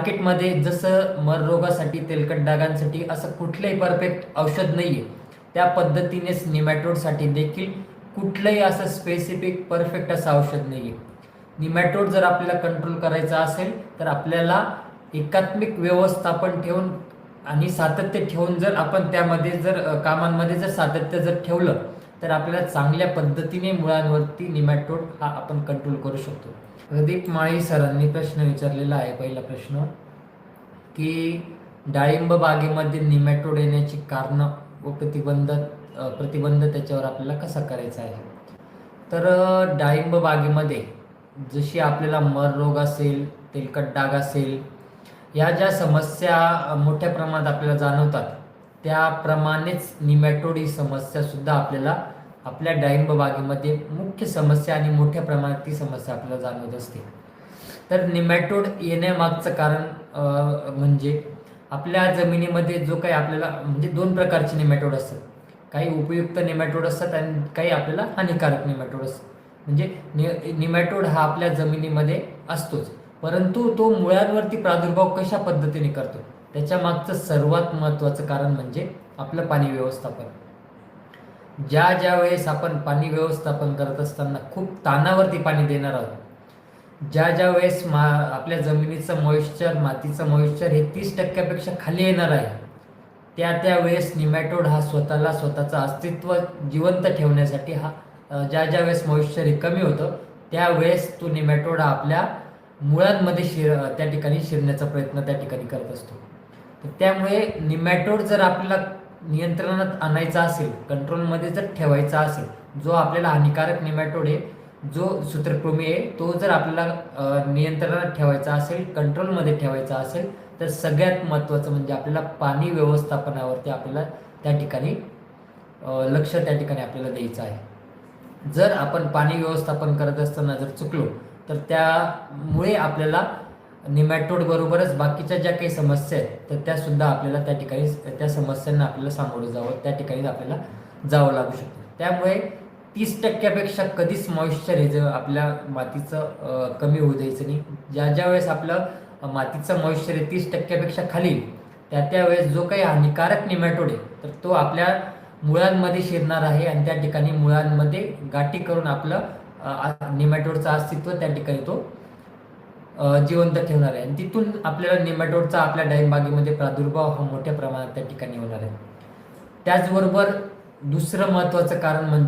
मार्केटमध्ये जसं मर रोगासाठी तेलकट डागांसाठी असं कुठलंही परफेक्ट औषध नाही आहे त्या पद्धतीनेच निमॅटोडसाठी देखील कुठलंही असं स्पेसिफिक परफेक्ट असं औषध नाही आहे निमॅटोड जर आपल्याला कंट्रोल करायचा असेल तर आपल्याला एकात्मिक व्यवस्थापन ठेवून आणि सातत्य ठेवून जर आपण त्यामध्ये जर कामांमध्ये जर सातत्य जर ठेवलं तर आपल्याला चांगल्या पद्धतीने मुळांवरती निमॅटोड हा आपण कंट्रोल करू शकतो. प्रदीप माळी सरांनी प्रश्न विचारलेला आहे पहिला प्रश्न. की डाळिंब बागेमध्ये निमॅटोड येण्याची कारणं व प्रतिबंध प्रतिबंध त्याच्यावर आपल्याला कसा करायचा आहे? तर डाळिंब बागेमध्ये जशी आपल्याला मर रोग असेल तेलकट डाग असेल या ज्या समस्या मोठ्या प्रमाणात आपल्याला जाणवतात त्याप्रमाणेच निमॅटोड ही समस्यासुद्धा आपल्याला आपल्या डाळिंब बागेमध्ये मुख्य समस्या आणि मोठ्या प्रमाणात ती समस्या आपल्याला जाणवत असते. तर निमॅटोड येण्यामागचं कारण म्हणजे आपल्या जमिनीमध्ये जो काही आपल्याला म्हणजे दोन प्रकारचे निमॅटोड असतात. काही उपयुक्त निमॅटोड असतात आणि काही आपल्याला हानिकारक निमॅटोड असतात. म्हणजे नि निमॅटोड हा आपल्या जमिनीमध्ये असतोच. परंतु तो मुळांवरती प्रादुर्भाव कशा पद्धतीने करतो? त्याच्या मागचं सर्वात महत्त्वाचं कारण म्हणजे आपलं पाणी व्यवस्थापन. ज्या ज्या वेळेस आपण पाणी व्यवस्थापन करत असताना खूप तानावरती पाणी देणार आहोत ज्या ज्या वेळेस मा आपल्या जमिनीचं मॉइश्चर मातीचं मॉइश्चर हे तीस टक्क्यापेक्षा खाली येणार आहे त्या त्या वेळेस निमॅटोड हा स्वतःला स्वतःचं अस्तित्व जिवंत ठेवण्यासाठी हा ज्या ज्या वेळेस मॉइश्चर हे कमी होतं त्यावेळेस तो निमॅटोड हा आपल्या मुळांमध्ये शिर त्या ठिकाणी शिरण्याचा प्रयत्न त्या ठिकाणी करत असतो. तर त्यामुळे निमॅटोड जर आपल्याला नियंत्रणात आणायचा असेल कंट्रोलमध्ये जर ठेवायचा असेल जो आपल्याला हानिकारक निमॅटोड आहे जो सूत्रकृमी आहे तो जर आपल्याला नियंत्रणात ठेवायचा असेल कंट्रोलमध्ये ठेवायचा असेल तर सगळ्यात महत्त्वाचं म्हणजे आपल्याला पाणी व्यवस्थापनावरती आपल्याला त्या ठिकाणी लक्ष त्या ठिकाणी आपल्याला द्यायचं आहे. जर आपण पाणी व्यवस्थापन करत असताना जर चुकलो तर त्यामुळे आपल्याला निमॅटोड बरोबरच बाकीच्या ज्या काही समस्या आहेत तर त्या सुद्धा आपल्याला त्या ठिकाणी त्या समस्यांना आपल्याला सामोरं जावं त्या ठिकाणी आपल्याला जावं लागू शकतं. त्यामुळे तीस टक्क्यापेक्षा कधीच मॉइश्चर हे जर आपल्या मातीचं कमी होऊ द्यायचं नाही. ज्या ज्या वेळेस आपलं मातीचं मॉइश्चर हे तीस टक्क्यापेक्षा खाली त्या त्यावेळेस जो काही हानिकारक निमॅटोड आहे तर तो आपल्या मुळांमध्ये शिरणार आहे आणि त्या ठिकाणी मुळांमध्ये गाठी करून आपलं निमॅटोडचं अस्तित्व त्या ठिकाणी तो जिवंत ठेवणार आहे. आणि तिथून आपल्याला निमॅटोडचा आपल्या डाळिंबागेमध्ये प्रादुर्भाव हा मोठ्या प्रमाणात त्या ठिकाणी होणार आहे. त्याचबरोबर दुसरं महत्त्वाचं कारण म्हणजे